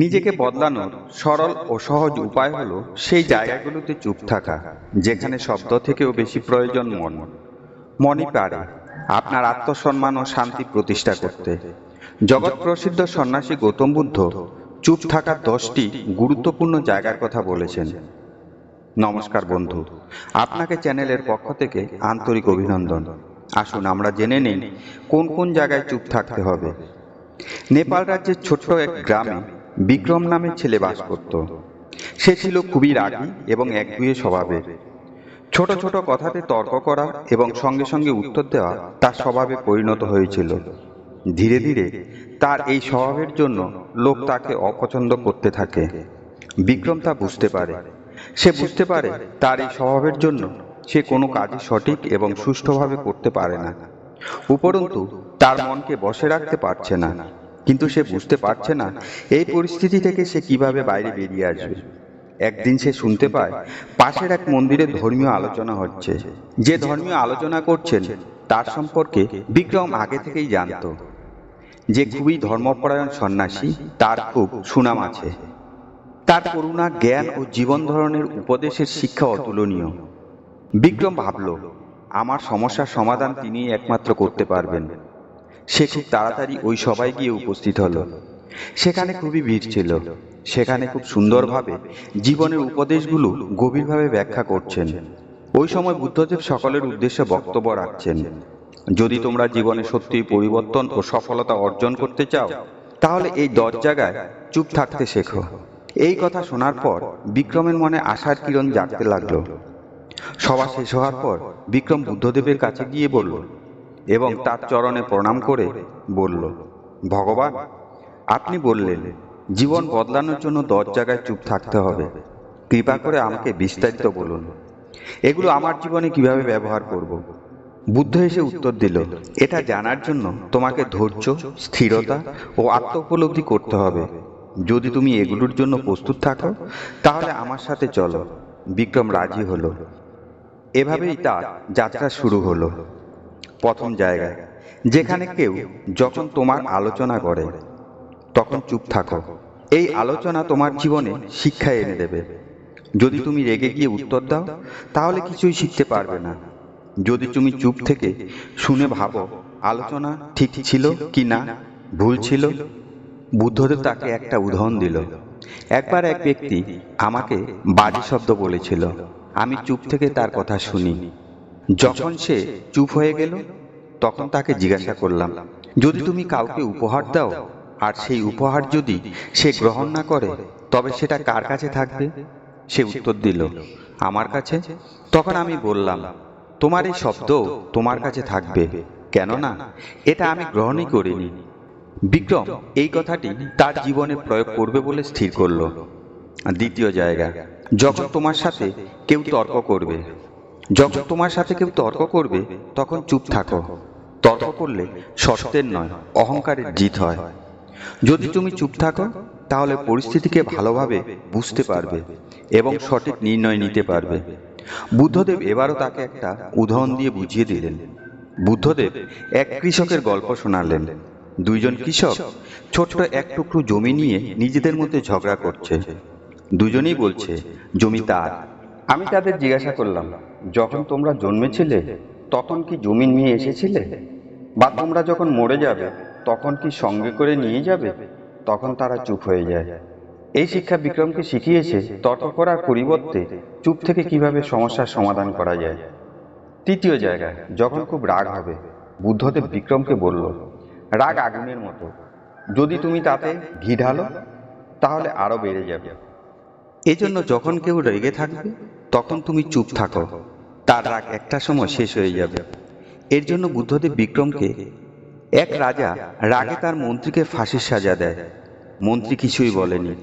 নিজেকে বদলানোর সরল ও সহজ উপায় হলো সেই জায়গাগুলোতে চুপ থাকা, যেখানে শব্দ থেকেও বেশি প্রয়োজন মন। মনই পারে, আপনার আত্মসম্মান ও শান্তি প্রতিষ্ঠা করতে। জগৎ প্রসিদ্ধ সন্ন্যাসী গৌতম বুদ্ধ চুপ থাকার দশটি গুরুত্বপূর্ণ জায়গার কথা বলেছেন। নমস্কার বন্ধু, আপনাকে চ্যানেলের পক্ষ থেকে আন্তরিক অভিনন্দন। আসুন আমরা জেনে নিন কোন কোন জায়গায় চুপ থাকতে হবে। নেপাল রাজ্যের ছোট্ট এক গ্রামে বিক্রম নামের ছেলে বাস করত। সে ছিল খুবই রাগী এবং একগুয়ে স্বভাবের। ছোট ছোট কথাতে তর্ক করা এবং সঙ্গে সঙ্গে উত্তর দেওয়া তার স্বভাবে পরিণত হয়েছিল। ধীরে ধীরে তার এই স্বভাবের জন্য লোক তাকে অপছন্দ করতে থাকে। বিক্রম তা বুঝতে পারে। সে বুঝতে পারে তার এই স্বভাবের জন্য সে কোনো কাজই সঠিক এবং সুষ্ঠুভাবে করতে পারে না। উপরন্তু তার মনকে বসে রাখতে পারছে না। কিন্তু সে বুঝতে পারছে না এই পরিস্থিতি থেকে সে কীভাবে বাইরে বেরিয়ে আসবে। একদিন সে শুনতে পায়, পাশের এক মন্দিরে ধর্মীয় আলোচনা হচ্ছে। যে ধর্মীয় আলোচনা করছেন, তার সম্পর্কে বিক্রম আগে থেকেই জানতো। যে খুবই ধর্মপরায়ণ সন্ন্যাসী, তার খুব সুনাম আছে। তার করুণা, জ্ঞান ও জীবন ধরনের উপদেশের শিক্ষা অতুলনীয়। বিক্রম ভাবল, আমার সমস্যার সমাধান তিনি একমাত্র করতে পারবেন। সে খুব তাড়াতাড়ি ওই সবাই গিয়ে উপস্থিত হলো। সেখানে খুবই ভিড় ছিল। সেখানে খুব সুন্দরভাবে জীবনের উপদেশগুলো গভীরভাবে ব্যাখ্যা করছেন। ওই সময় বুদ্ধদেব সকলের উদ্দেশ্যে বক্তব্য রাখছেন। যদি তোমরা জীবনে সত্যি পরিবর্তন ও সফলতা অর্জন করতে চাও, তাহলে এই দশ জায়গায় চুপ থাকতে শেখো। এই কথা শোনার পর বিক্রমের মনে আশার কিরণ জাগতে লাগল। সভা শেষ হওয়ার পর বিক্রম বুদ্ধদেবের কাছে গিয়ে বলল এবং তার চরণে প্রণাম করে বলল ভগবান আপনি বললেন জীবন বদলানোর জন্য দশ জায়গায় চুপ থাকতে হবে। কৃপা করে আমাকে বিস্তারিত বলুন। এগুলো আমার জীবনে কীভাবে ব্যবহার করব। বুদ্ধ এসে উত্তর দিল এটা জানার জন্য তোমাকে ধৈর্য স্থিরতা ও আত্ম উপলব্ধি করতে হবে। যদি তুমি এগুলোর জন্য প্রস্তুত থাকো তাহলে আমার সাথে চলো। বিক্রম রাজি হলো। এভাবেই তার যাত্রা শুরু হলো প্রথম জায়গায় যেখানে কেউ যখন তোমার আলোচনা করে, তখন চুপ থাকো। এই আলোচনা তোমার জীবনে শিক্ষা এনে দেবে। যদি তুমি রেগে গিয়ে উত্তর দাও, তাহলে কিছুই শিখতে পারবে না। যদি তুমি চুপ থেকে শুনে ভাবো, আলোচনা ঠিক ছিল কি না, ভুল ছিল, বুদ্ধদেব তাকে একটা উদাহরণ দিল। একবার এক ব্যক্তি আমাকে বাজে শব্দ বলেছিল। আমি চুপ থেকে তার কথা শুনি। যখন সে চুপ হয়ে গেল, তখন তাকে জিজ্ঞাসা করলাম, যদি তুমি কাউকে উপহার দাও, আর সেই উপহার যদি সে গ্রহণ না করে, তবে সেটা কার কাছে থাকবে? সে উত্তর দিল, আমার কাছে? তখন আমি বললাম, তোমার এই শব্দ তোমার কাছে থাকবে, কেননা এটা আমি গ্রহণই করিনি। বিক্রম এই কথাটি তার জীবনে প্রয়োগ করবে বলে স্থির করল। দ্বিতীয় জায়গা, যখন তোমার সাথে কেউ তর্ক করবে যখন তোমার সাথে কেউ তর্ক করবে, তখন চুপ থাকো। তর্ক করলে সত্যের নয়, অহংকারের জিত হয়। যদি তুমি চুপ থাকো, তাহলে পরিস্থিতিকে ভালোভাবে বুঝতে পারবে এবং সঠিক নির্ণয় নিতে পারবে। বুদ্ধদেব এবারও তাকে একটা উদাহরণ দিয়ে বুঝিয়ে দিলেন। বুদ্ধদেব এক কৃষকের গল্প শোনালেন। দুইজন কৃষক ছোট্ট এক টুকরো জমি নিয়ে নিজেদের মধ্যে ঝগড়া করছে। দুজনেই বলছে, জমি তার। আমি তাদের জিজ্ঞাসা করলাম, যখন তোমরা জন্মেছিলে, তখন কি জমি নিয়ে এসেছিলে? বা তোমরা যখন মরে যাবে, তখন কি সঙ্গে করে নিয়ে যাবে? তখন তারা চুপ হয়ে যায়। এই শিক্ষা বিক্রমকে শিখিয়েছে, তর্ক করার পরিবর্তে চুপ থেকে কীভাবে সমস্যার সমাধান করা যায়। তৃতীয় জায়গায়, যখন খুব রাগ হবে, বুদ্ধদেব বিক্রমকে বলল, রাগ আগুনের মতো। যদি তুমি তাতে ঘি ঢালো, তাহলে আরও বেড়ে যাবে। এজন্য যখন কেউ রেগে থাকবে তখন তুমি চুপ থাকো। তার রাগ একটা সময় শেষ হয়ে যাবে। এর জন্য বুদ্ধদেব বিক্রমকে, এক রাজা রাগে তার মন্ত্রীকে ফাঁসির সাজা দেয়। মন্ত্রী কিছুই বলেনি।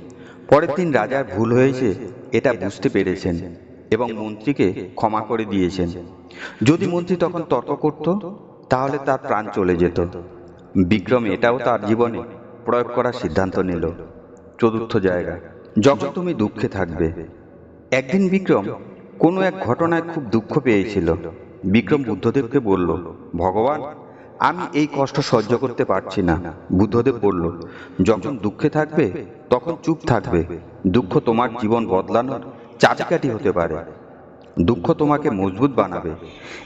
পরের দিন রাজার ভুল হয়েছে, এটা বুঝতে পেরেছেন এবং মন্ত্রীকে ক্ষমা করে দিয়েছেন। যদি মন্ত্রী তখন তর্ক করত, তাহলে তার প্রাণ চলে যেত। বিক্রম এটাও তার জীবনে প্রয়োগ করার সিদ্ধান্ত নিল। চতুর্থ জায়গা, যখন তুমি দুঃখে থাকবে একদিন বিক্রম কোনো এক ঘটনায় খুব দুঃখ পেয়েছিল। বিক্রম বুদ্ধদেবকে বলল, ভগবান, আমি এই কষ্ট সহ্য করতে পারছি না। বুদ্ধদেব বলল, যখন দুঃখে থাকবে, তখন চুপ থাকবে। দুঃখ তোমার জীবন বদলানোর চাবিকাঠি হতে পারে। দুঃখ তোমাকে মজবুত বানাবে।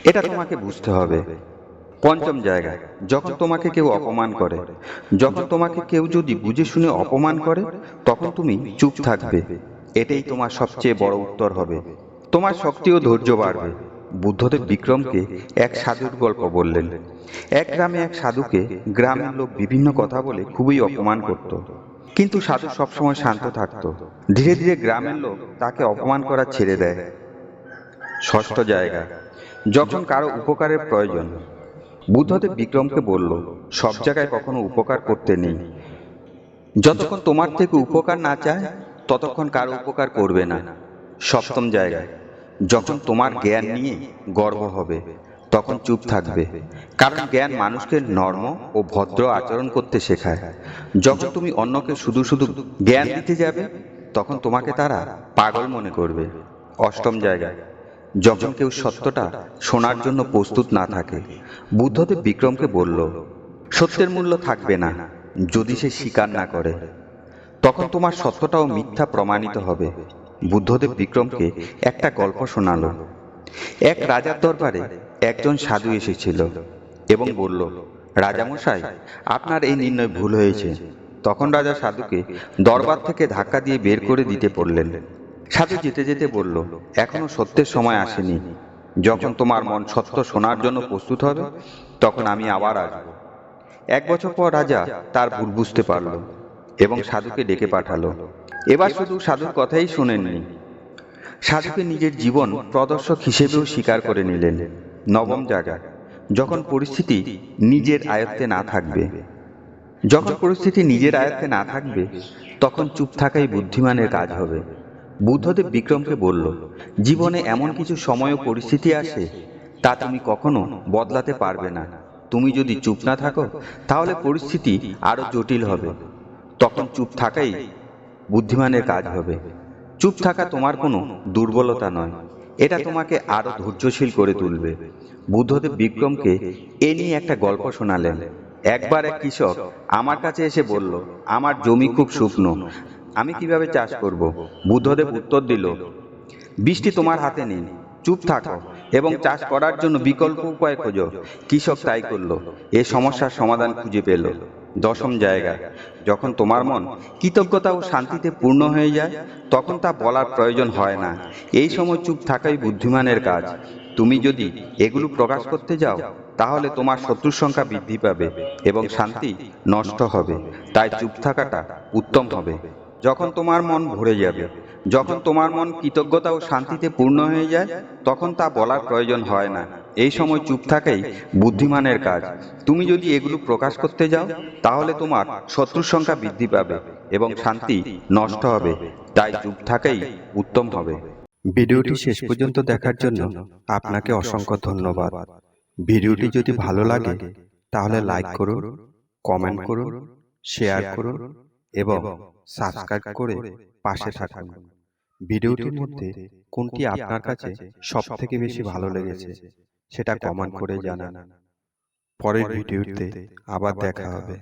এটা তোমাকে বুঝতে হবে। পঞ্চম জায়গা, যখন তোমাকে কেউ অপমান করে, যখন তোমাকে কেউ যদি বুঝে শুনে অপমান করে, তখন তুমি চুপ থাকবে। এটাই তোমার সবচেয়ে বড় উত্তর হবে। তোমার শক্তি ও ধৈর্য বাড়বে। বুদ্ধদেব বিক্রমকে এক সাধুর গল্প বললেন। এক গ্রামে এক সাধুকে গ্রামের লোক বিভিন্ন কথা বলে খুবই অপমান করত। কিন্তু সাধু সবসময় শান্ত থাকত। ধীরে ধীরে গ্রামের লোক তাকে অপমান করা ছেড়ে দেয়। ষষ্ঠ জায়গা। যখন কারও উপকারের প্রয়োজন, বুদ্ধদেব বিক্রমকে বলল, সব জায়গায় কখনো উপকার করতে নেই। যতক্ষণ তোমার থেকে উপকার না চায় ততক্ষণ কারও উপকার করবে না। সপ্তম জায়গায়, যখন তোমার জ্ঞান নিয়ে গর্ব হবে, তখন চুপ থাকবে। কারণ জ্ঞান মানুষকে নর্ম ও ভদ্র আচরণ করতে শেখায়। যখন তুমি অন্যকে শুধু শুধু জ্ঞান দিতে যাবে, তখন তোমাকে তারা পাগল মনে করবে। অষ্টম জায়গায়, যখন কেউ সত্যটা শোনার জন্য প্রস্তুত না থাকে, বুদ্ধদেব বিক্রমকে বলল, সত্যের মূল্য থাকবে না, যদি সে স্বীকার না করে। তখন তোমার সত্যটাও মিথ্যা প্রমাণিত হবে। বুদ্ধদেব বিক্রমকে একটা গল্প শোনাল। এক রাজার দরবারে একজন সাধু এসেছিল এবং বলল, রাজামশাই, আপনার এই নির্ণয় ভুল হয়েছে। তখন রাজা সাধুকে দরবার থেকে ধাক্কা দিয়ে বের করে দিতে পড়লেন সাধু যেতে যেতে বলল, এখনও সত্যের সময় আসেনি। যখন তোমার মন সত্য শোনার জন্য প্রস্তুত হবে, তখন আমি আবার আসব। এক বছর পর রাজা তার ভুল বুঝতে পারল। এবং সাধুকে ডেকে পাঠালো। এবার শুধু সাধুর কথাই শোনেননি। সাধুকে নিজের জীবন প্রদর্শক হিসেবেও স্বীকার করে নিলেন। নবম জায়গা যখন পরিস্থিতি নিজের আয়ত্তে না থাকবে। যখন পরিস্থিতি নিজের আয়ত্তে না থাকবে, তখন চুপ থাকাই বুদ্ধিমানের কাজ হবে। বুদ্ধদেব বিক্রমকে বলল, জীবনে এমন কিছু সময় ও পরিস্থিতি আসে, তা তুমি কখনো বদলাতে পারবে না। তুমি যদি চুপ না থাকো, তাহলে পরিস্থিতি আরও জটিল হবে। তখন চুপ থাকাই বুদ্ধিমানের কাজ হবে। চুপ থাকা তোমার কোনো দুর্বলতা নয়। এটা তোমাকে আরও ধৈর্যশীল করে তুলবে। বুদ্ধদেব বিক্রমকে এ নিয়ে একটা গল্প শোনালেন। একবার এক কৃষক আমার কাছে এসে বলল, আমার জমি খুব শুকনো, আমি কীভাবে চাষ করব? বুদ্ধদেব উত্তর দিল, বৃষ্টি তোমার হাতে নেই, চুপ থাকো। এবং চাষ করার জন্য বিকল্প উপায় খোঁজো। কৃষক তাই করল। এ সমস্যার সমাধান খুঁজে পেল। দশম জায়গা। যখন তোমার মন কৃতজ্ঞতা ও শান্তিতে পূর্ণ হয়ে যায় তখন তা বলার প্রয়োজন হয় না। এই সময় চুপ থাকাই বুদ্ধিমানের কাজ। তুমি যদি এগুলো প্রকাশ করতে যাও তাহলে তোমার শত্রুর সংখ্যা বৃদ্ধি পাবে এবং শান্তি নষ্ট হবে। তাই চুপ থাকাটা উত্তম হবে। যখন তোমার মন ভরে যাবে যখন তোমার মন কৃতজ্ঞতা ও শান্তিতে পূর্ণ হয়ে যায় তখন তা বলার প্রয়োজন হয় না। এই সময় চুপ থাকাই বুদ্ধিমানের কাজ। তুমি যদি এগুলো প্রকাশ করতে যাও তাহলে তোমার শত্রুর সংখ্যা বৃদ্ধি পাবে এবং শান্তি নষ্ট হবে। তাই চুপ থাকাই উত্তম হবে। ভিডিওটি শেষ পর্যন্ত দেখার জন্য আপনাকে অসংখ্য ধন্যবাদ। ভিডিওটি যদি ভালো লাগে তাহলে লাইক করুন কমেন্ট করুন শেয়ার করুন এবং সাবস্ক্রাইব করে পাশে থাকুন ভিডিওটির মধ্যে কোনটি আপনার কাছে সব থেকে বেশি ভালো লেগেছে সেটা কমেন্ট করে জানান। পরের ভিডিওতে আবার দেখা হবে।